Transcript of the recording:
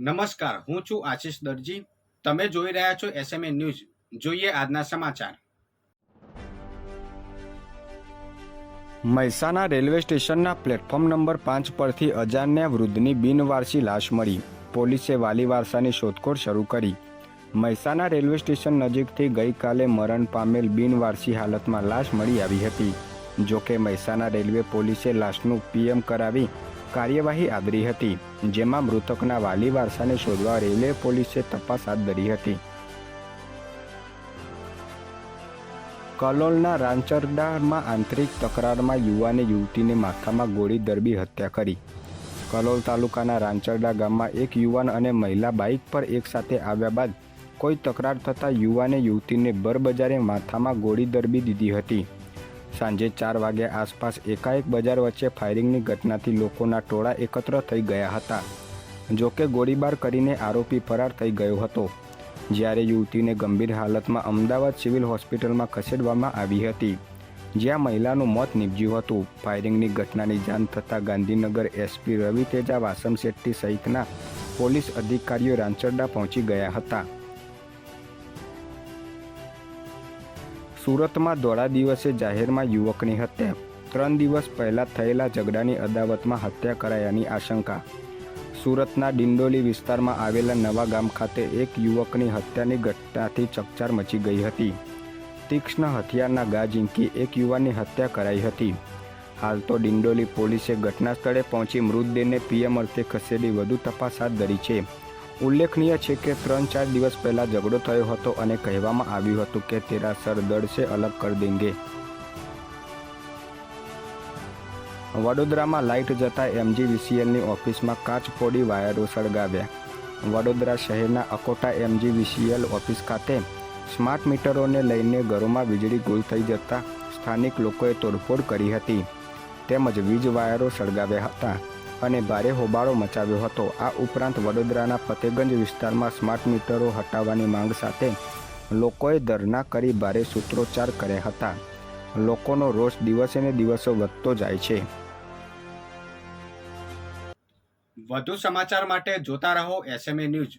નમસ્કાર, હું છું આશિષ દરજી. તમે જોઈ રહ્યા છો એસએમએ ન્યૂઝ જોઈએ આજના સમાચાર. મહેસાણા રેલવે સ્ટેશનના પ્લેટફોર્મ નંબર પાંચ પરથી અજાણ્યા વૃદ્ધની બિનવારસી લાશ મળી. પોલીસે વાલી વારસાની શોધખોળ શરૂ કરી. મહેસાણા રેલવે સ્ટેશન નજીકથી ગઈકાલે મરણ પામેલ બિનવારસી હાલતમાં લાશ મળી આવી હતી. જોકે મહેસાણા રેલવે પોલીસે લાશનું પીએમ કરાવી કાર્યવાહી આદરી હતી. જેમાં મૃતકના વાલી વારસાને શોધવા રેલવે પોલીસે તપાસ હાથ ધરી હતી. કલોલના રાંચરડામાં આંતરિક તકરારમાં યુવાને યુવતીને માથામાં ગોળી દરબી હત્યા કરી. કલોલ તાલુકાના રાંચરડા ગામમાં એક યુવાન અને મહિલા બાઇક પર એકસાથે આવ્યા બાદ કોઈ તકરાર થતાં યુવાને યુવતીને બરબજારે માથામાં ગોળી દરબી દીધી હતી. સાંજે ચાર વાગ્યા આસપાસ એકાએક બજાર વચ્ચે ફાયરિંગની ઘટનાથી લોકોના ટોળા એકત્ર થઈ ગયા હતા. જોકે ગોળીબાર કરીને આરોપી ફરાર થઈ ગયો હતો. જ્યારે યુવતીને ગંભીર હાલતમાં અમદાવાદ સિવિલ હોસ્પિટલમાં ખસેડવામાં આવી હતી. જ્યાં મહિલાનું મોત નીપજ્યું હતું. ફાયરિંગની ઘટનાની જાણ થતાં ગાંધીનગર એસપી રવિ તેજા વાસમ શેટ્ટી સહિતના પોલીસ અધિકારીઓ રાંચરડા પહોંચી ગયા હતા. સુરતમાં દોડા દિવસે જાહેરમાં યુવકની હત્યા. ત્રણ દિવસ પહેલા થયેલા ઝઘડાની અદાવતમાં હત્યા કરાયાની આશંકા. સુરતના ડિંડોલી વિસ્તારમાં આવેલા નવા ગામ ખાતે એક યુવકની હત્યાની ઘટનાથી ચકચાર મચી ગઈ હતી. તીક્ષ્ણ હથિયારના ગા ઝીંકી એક યુવાનની હત્યા કરાઈ હતી. હાલ તો ડિંડોલી પોલીસે ઘટના સ્થળે પહોંચી મૃતદેહને પીએમ અર્થે ખસેડી વધુ તપાસ હાથ ધરી છે. ઉલ્લેખનીય છે કે ત્રણ ચાર દિવસ પહેલા ઝઘડો થયો હતો અને કહેવામાં આવ્યું હતું કે તેરા સર દર્દ સે અલગ કર દેંગે. વડોદરામાં લાઇટ જતા એમજીવીસીએલની ઓફિસમાં કાચ ફોડી વાયરો સળગાવ્યા. વડોદરા શહેરના અકોટા એમજીવીસીએલ ઓફિસ ખાતે સ્માર્ટ મીટરોને લઈને ઘરોમાં વીજળી ગુલ થઈ જતા સ્થાનિક લોકોએ તોડફોડ કરી હતી. તેમજ વીજ વાયરો સળગાવ્યા હતા. અને ભારે હોબાળો મચાવ્યો હતો. આ ઉપરાંત વડોદરાના ફતેગંજ વિસ્તારમાં સ્માર્ટ મીટરો હટાવવાની માંગ સાથે લોકોએ ધરના કરી ભારે સૂત્રોચ્ચાર કર્યા હતા. લોકોનો રોષ દિવસે ને દિવસો વધતો જાય છે. વધુ સમાચાર માટે જોતા રહો એસએમએ ન્યૂઝ